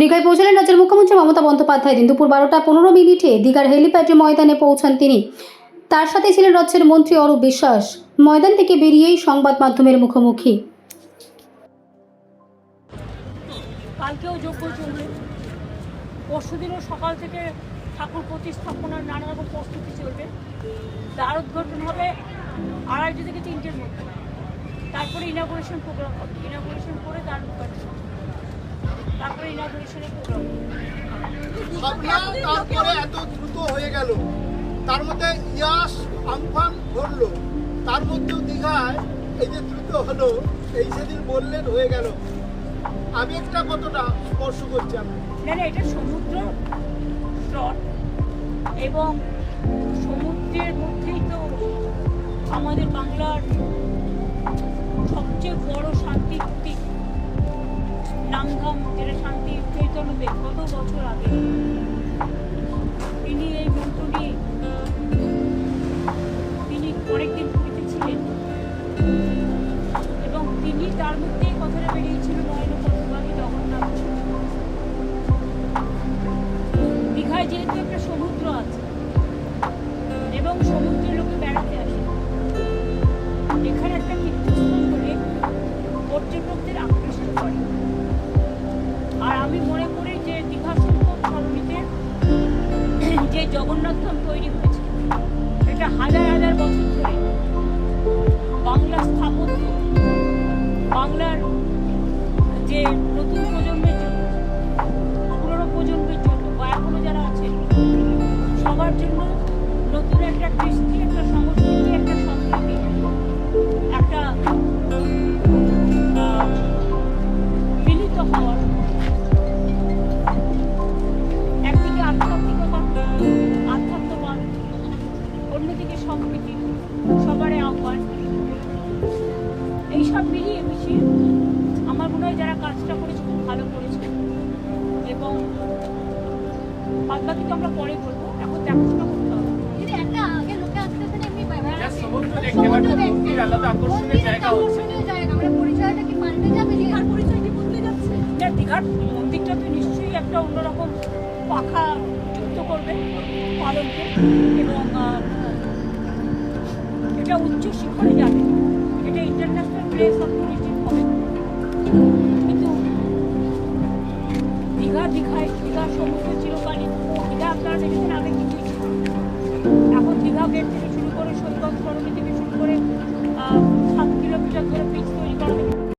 দীঘায় পৌঁছলেন রাজ্যের মুখ্যমন্ত্রী মমতা বন্দ্যোপাধ্যায়। দিন দুপুর বারোটা পনেরো মিনিটে দীঘার হেলিপ্যাড ময়দানে পৌঁছান তিনি। তার সাথে ছিলেন রাজ্যের মন্ত্রী অরূপ বিশ্বাস। ময়দান থেকে বেরিয়েই সংবাদ মাধ্যমের মুখোমুখি। কালকেও যোগ্য চলবে পরশুদিনও সকাল থেকে ঠাকুর প্রতিস্থাপনার নানা রকম প্রস্তুতি চলবে। দ্বার উদ্ঘাটন হবে। আড়াইটে থেকে তিনটের মধ্যে। তারপরে ইনাগুরেশন প্রোগ্রাম হবে করে দ্বার উদ্ঘাটন হবে তারপরে ইনাগুরেশনের প্রোগ্রাম ভাবনা তারপরে এত দ্রুত হয়ে গেল। তার মধ্যে ইয়াস আমফান ঘটলো তার মধ্যেও দীঘায় এই যে দ্রুত হলো, এই সেদিন বললেন হয়ে গেল। আমি একটা কতটা স্পর্শ করছি না না, এটা সমুদ্র স্রট এবং সমুদ্রের মধ্যেই তো আমাদের বাংলার আগে, তিনি এই মন্ত্র নিয়ে তিনি এবং তিনি তার মধ্যে কথাটা বেরিয়েছিল নয়ন জগন্নাথ দীঘায় যেহেতু একটা সমুদ্র আছে, এবং সমুদ্রে যে জগন্নাথ ধাম তৈরি হয়েছে। এটা হাজার হাজার বছর ধরে বাংলা স্থাপত্য, বাংলার যে নতুন প্রজন্মের জন্য, পুরনো প্রজন্মের জন্য, বা এখনও যারা আছে সবার জন্য নতুন একটা কৃষ্টি আমরা পরে বলব। এখন দেখাশোনা করতে হবে। দিদি একটা আগে লোকে আসতে আসতে এমনি সমুদ্র দেখতে আলাদা আকর্ষণের জায়গা আকর্ষণীয় জায়গা। আমরা পরিচয়টা কি যাবে? দীঘার পরিচয় কি বদলে যাচ্ছে? না দীঘার মন্দিরটা তো নিশ্চয়ই একটা অন্যরকম পাখা যুক্ত করবে পালনকে এবং এটা উচ্চ শিখরে যাবে। এটা ইন্টারন্যাশনাল প্লেস অফ টুরিস্টিক হবে। কিন্তু দীঘা দীঘায় দীঘা সমুদ্র চিরকালীন। আপনারা দেখেছেন আমরা কিন্তু এখন দীঘা গেট